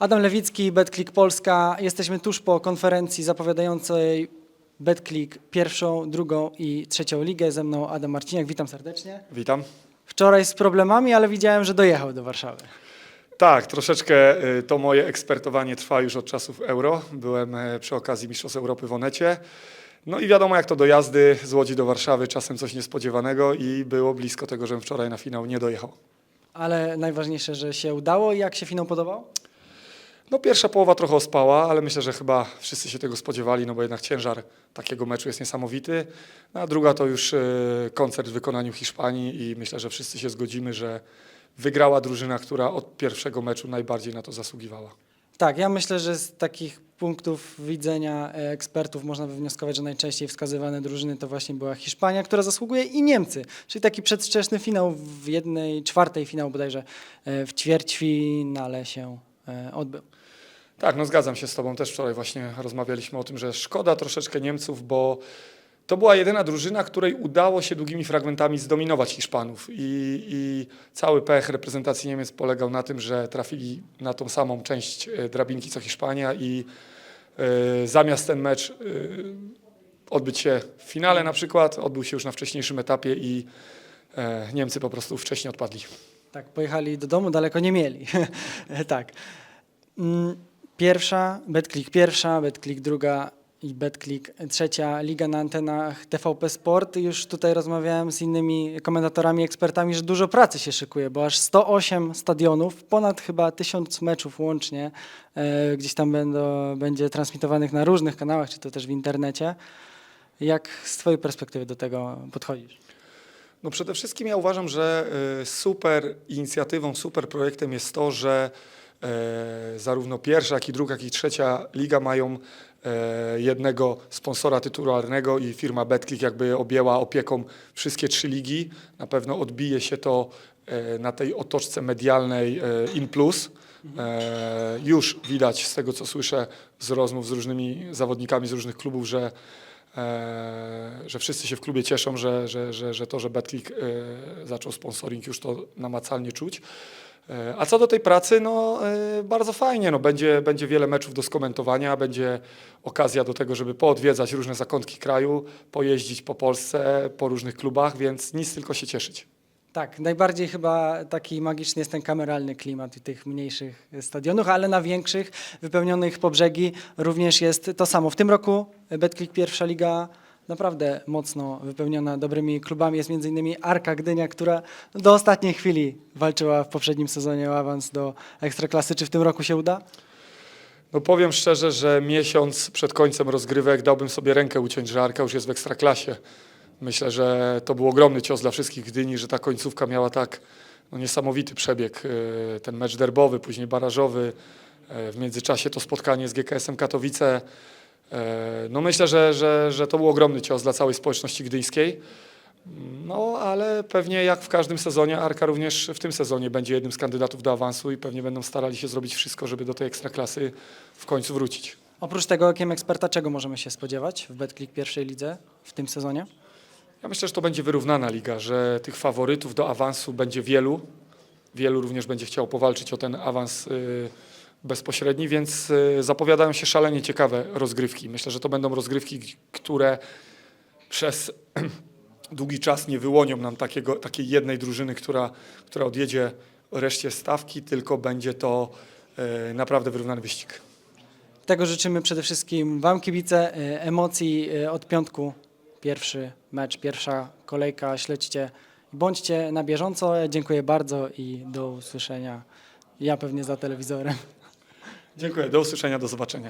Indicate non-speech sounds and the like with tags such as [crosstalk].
Adam Lewicki, BetClick Polska. Jesteśmy tuż po konferencji zapowiadającej BetClick pierwszą, drugą i trzecią ligę. Ze mną Adam Marciniak, witam serdecznie. Witam. Wczoraj z problemami, ale widziałem, że dojechał do Warszawy. Tak, troszeczkę y, to moje ekspertowanie trwa już od czasów euro. Byłem e, przy okazji Mistrzostw Europy w Onecie. No i wiadomo, jak to do jazdy z Łodzi do Warszawy, czasem coś niespodziewanego i było blisko tego, żebym wczoraj na finał nie dojechał. Ale najważniejsze, że się udało. Jak się finał podobał? No pierwsza połowa trochę ospała, ale myślę, że chyba wszyscy się tego spodziewali, no bo jednak ciężar takiego meczu jest niesamowity. No, a druga to już e, koncert w wykonaniu Hiszpanii i myślę, że wszyscy się zgodzimy, że wygrała drużyna, która od pierwszego meczu najbardziej na to zasługiwała. Tak, ja myślę, że z takich punktów widzenia e, ekspertów można wywnioskować, że najczęściej wskazywane drużyny to właśnie była Hiszpania, która zasługuje i Niemcy. Czyli taki przedwczesny finał w jednej czwartej finału bodajże e, w ćwierćfinale się odbył. Tak, no zgadzam się z Tobą. Też wczoraj właśnie rozmawialiśmy o tym, że szkoda troszeczkę Niemców, bo to była jedyna drużyna, której udało się długimi fragmentami zdominować Hiszpanów. I, i cały pech reprezentacji Niemiec polegał na tym, że trafili na tą samą część e, drabinki co Hiszpania i e, zamiast ten mecz e, odbyć się w finale na przykład, odbył się już na wcześniejszym etapie i Niemcy po prostu wcześniej odpadli. Tak, pojechali do domu, daleko nie mieli. [laughs] tak. Mm, Pierwsza, BetClick pierwsza, BetClick druga i BetClick trzecia liga na antenach TVP Sport. Już tutaj rozmawiałem z innymi komentatorami, ekspertami, że dużo pracy się szykuje, bo aż 108 stadionów, ponad chyba 1000 meczów łącznie, e, gdzieś tam będą, będzie transmitowanych na różnych kanałach, czy to też w internecie. Jak z Twojej perspektywy do tego podchodzisz? No przede wszystkim ja uważam, że y, super inicjatywą, super projektem jest to, że e, zarówno pierwsza, jak i druga, jak i trzecia liga mają e, jednego sponsora tytularnego i firma BetClick jakby objęła opieką wszystkie trzy ligi. Na pewno odbije się to e, na tej otoczce medialnej e, In Plus. E, Już widać z tego, co słyszę z rozmów z różnymi zawodnikami z różnych klubów, że e, że wszyscy się w klubie cieszą, że, że, że, że to, że BetClick e, zaczął sponsoring, już to namacalnie czuć. E, A co do tej pracy, no e, bardzo fajnie, no, będzie, będzie wiele meczów do skomentowania, będzie okazja do tego, żeby poodwiedzać różne zakątki kraju, pojeździć po Polsce, po różnych klubach, więc nic tylko się cieszyć. Tak, najbardziej chyba taki magiczny jest ten kameralny klimat tych mniejszych stadionów, ale na większych, wypełnionych po brzegi również jest to samo. W tym roku BetClick pierwsza liga naprawdę mocno wypełniona dobrymi klubami. Jest innymi Arka Gdynia, która do ostatniej chwili walczyła w poprzednim sezonie o awans do Ekstraklasy. Czy w tym roku się uda? No powiem szczerze, że miesiąc przed końcem rozgrywek dałbym sobie rękę uciąć, że Arka już jest w Ekstraklasie. Myślę, że to był ogromny cios dla wszystkich Gdyni, że ta końcówka miała tak no, niesamowity przebieg. E, Ten mecz derbowy, później barażowy, e, w międzyczasie to spotkanie z GKS-em Katowice. E, No myślę, że, że, że to był ogromny cios dla całej społeczności gdyńskiej. No, ale pewnie jak w każdym sezonie, Arka również w tym sezonie będzie jednym z kandydatów do awansu i pewnie będą starali się zrobić wszystko, żeby do tej ekstraklasy w końcu wrócić. Oprócz tego okiem eksperta, czego możemy się spodziewać w BetClick pierwszej lidze w tym sezonie? Ja myślę, że to będzie wyrównana liga, że tych faworytów do awansu będzie wielu. Wielu również będzie chciało powalczyć o ten awans y, bezpośredni, więc y, zapowiadają się szalenie ciekawe rozgrywki. Myślę, że to będą rozgrywki, które przez [clears throat] długi czas nie wyłonią nam takiego, takiej jednej drużyny, która, która odjedzie reszcie stawki, tylko będzie to y, naprawdę wyrównany wyścig. Tego życzymy przede wszystkim Wam, kibice, emocji od piątku. Pierwszy mecz, pierwsza kolejka. Śledźcie i bądźcie na bieżąco. Dziękuję bardzo i do usłyszenia. Ja pewnie za telewizorem. Dziękuję, do usłyszenia, do zobaczenia.